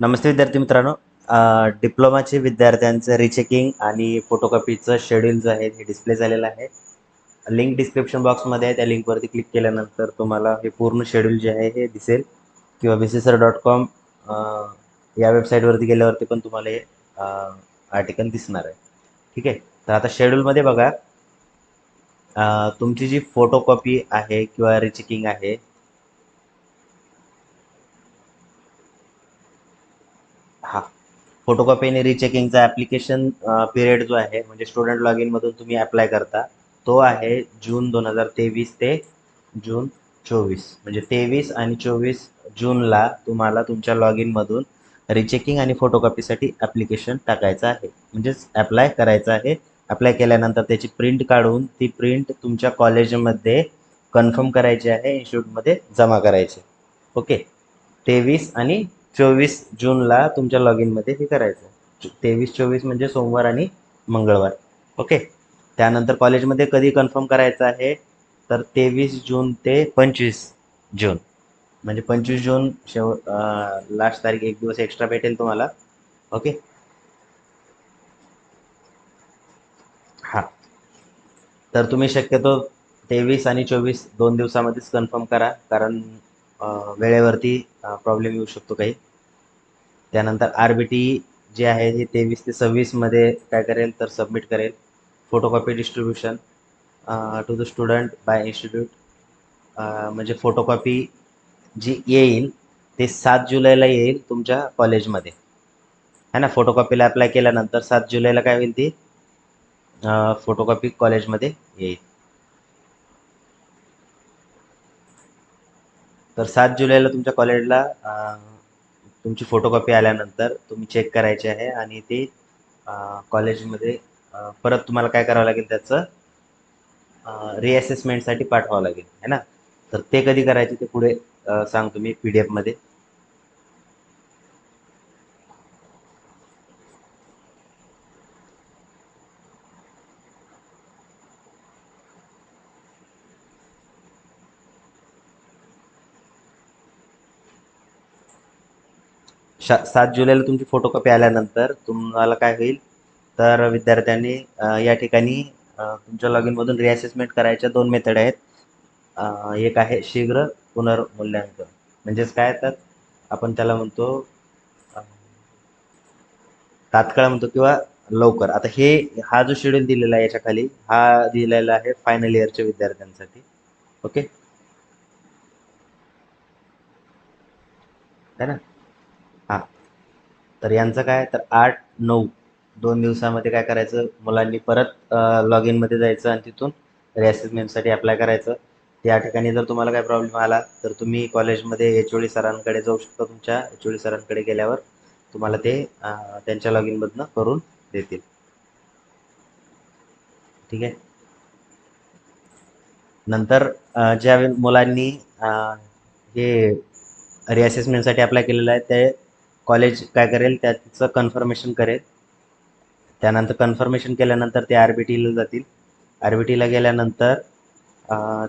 नमस्ते विद्यार्थी मित्रांनो. डिप्लोमाचे विद्यार्थ्यांचं रिचेकिंग आणि फोटोकॉपीचं शेड्यूल जो आहे हे डिस्प्ले झालेलं आहे. लिंक डिस्क्रिप्शन बॉक्समध्ये आहे. त्या लिंकवरती क्लिक केल्यानंतर तुम्हाला हे पूर्ण शेड्यूल जे आहे हे दिसेल. किंवा B C sir dot com या वेबसाईटवरती गेल्यावरती पण तुम्हाला हे आर्टिकल दिसणार आहे. ठीक आहे? तर आता शेड्यूलमध्ये बघा. तुमची जी फोटोकॉपी आहे किंवा रिचेकिंग आहे हा. फोटोकॉपी आणि रिचेकिंगचा ॲप्लिकेशन पिरियड जो आहे म्हणजे स्टुडंट लॉग इनमधून तुम्ही अप्लाय करता तो आहे जून दोन हजार तेवीस ते जून चोवीस. म्हणजे तेवीस आणि चोवीस जूनला तुम्हाला तुमच्या लॉग इनमधून रिचेकिंग आणि फोटोकॉपीसाठी ॲप्लिकेशन टाकायचं आहे. म्हणजेच अप्लाय करायचं आहे. अप्लाय केल्यानंतर त्याची प्रिंट काढून ती प्रिंट तुमच्या कॉलेजमध्ये कन्फर्म करायची आहे इन्स्टिट्यूटमध्ये जमा करायची. ओके तेवीस आणि चोवीस जूनला तुमच्या लॉग इनमध्ये हे करायचं. तेवीस चोवीस म्हणजे सोमवार आणि मंगळवार. ओके? त्यानंतर कॉलेजमध्ये कधी कन्फर्म करायचं आहे? तर तेवीस जून ते पंचवीस जून. म्हणजे पंचवीस जून शेव लास्ट तारीख एक दिवस एक्स्ट्रा भेटेल तुम्हाला. ओके? हां. तर तुम्ही शक्यतो तेवीस आणि चोवीस दोन दिवसामध्येच कन्फर्म करा. कारण वेळेवरती प्रॉब्लेम येऊ शकतो काही. त्यानंतर आर बी टी जे आहे हे तेवीस ते सव्वीसमध्ये काय करेल तर सबमिट करेल. Photocopy distribution to the student by institute म्हणजे फोटोकॉपी जी येईल ते सात जुलैला येईल तुमच्या कॉलेजमध्ये है ना? फोटोकॉपीला अप्लाय केल्यानंतर सात जुलैला काय होईल ती? फोटोकॉपी कॉलेजमध्ये येईल. तर सात जुलैला तुमच्या कॉलेजला तुमची फोटोकॉपी आल्यानंतर तुम्ही चेक करायची आहे आणि ते कॉलेजमध्ये परत तुम्हाला काय करावं लागेल त्याचं रिअसेसमेंटसाठी पाठवावं लागेल है ना? तर ते कधी करायचे ते पुढे सांगतो मी पी डी एफमध्ये सात जुलैला तुमची फोटोकॉपी आल्यानंतर तुम्हाला काय होईल? तर विद्यार्थ्यांनी या ठिकाणी तुमच्या लॉग इनमधून रिअसेसमेंट करायच्या दोन मेथड आहेत. एक आहे शीघ्र पुनर्मूल्यांकन. म्हणजेच काय तर आपण त्याला म्हणतो तात्काळ म्हणतो किंवा लवकर. आता हे हा जो शेड्यूल दिलेला आहे याच्या खाली हा दिलेला आहे फायनल इयरच्या विद्यार्थ्यांसाठी. ओके है ना? हां. तर यांचं काय? तर आठ नऊ दोन दिवसामध्ये काय करायचं? मुलांनी परत लॉग इनमध्ये जायचं आणि तिथून रिअसेसमेंटसाठी अप्लाय करायचं. त्या ठिकाणी जर तुम्हाला काय प्रॉब्लेम आला तर तुम्ही कॉलेजमध्ये एच ओ डी सरांकडे जाऊ शकता तुमच्या. एच ओ डी सरांकडे गेल्यावर तुम्हाला ते त्यांच्या लॉग इनमधनं करून देतील. ठीक आहे? नंतर ज्या मुलांनी हे रिअसेसमेंटसाठी अप्लाय केलेलं आहे ते कॉलेज काय करेल त्याचं कन्फर्मेशन करेल. त्यानंतर कन्फर्मेशन केल्यानंतर ते आर बी टीला जातील. आर बी टीला गेल्यानंतर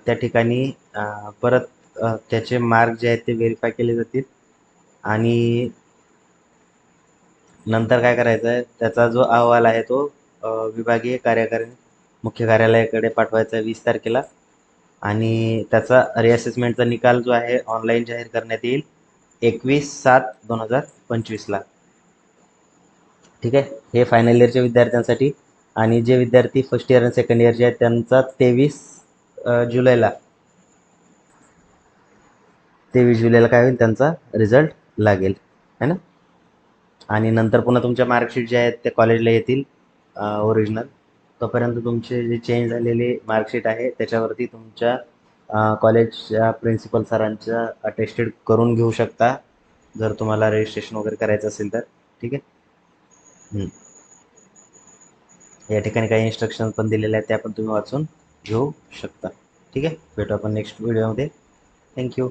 त्या ठिकाणी परत त्याचे मार्क जे आहेत ते व्हेरीफाय केले जातील. आणि नंतर काय करायचं आहे त्याचा जो अहवाल आहे तो विभागीय कार्यकारी मुख्य कार्यालयाकडे पाठवायचा आहे वीस तारखेला. आणि त्याचा रिअसेसमेंटचा निकाल जो आहे ऑनलाईन जाहीर करण्यात येईल. एकवीस सात दोन हजार पंचवीसला. ठीक आहे? हे फायनल इयरच्या विद्यार्थ्यांसाठी. आणि जे विद्यार्थी फर्स्ट इयर आणि सेकंड इयरचे आहेत त्यांचा तेवीस जुलैला. तेवीस जुलैला काय होईल? त्यांचा रिझल्ट लागेल. है ना? आणि नंतर पुन्हा तुमच्या मार्कशीट जे आहेत ते कॉलेजला येतील ओरिजिनल तोपर्यंत तुमचे जे चेंज झालेले मार्कशीट आहे त्याच्यावरती तुमच्या कॉलेजच्या प्रिन्सिपल सरांच्या अटेस्टेड करून घेऊ शकता. जर तुम्हाला रजिस्ट्रेशन वगैरे करायचं असेल तर. ठीक आहे? या ठिकाणी काही इन्स्ट्रक्शन पण दिलेले आहेत त्या पण तुम्ही वाचून घेऊ शकता. ठीक आहे? भेटू आपण नेक्स्ट व्हिडिओमध्ये थँक्यू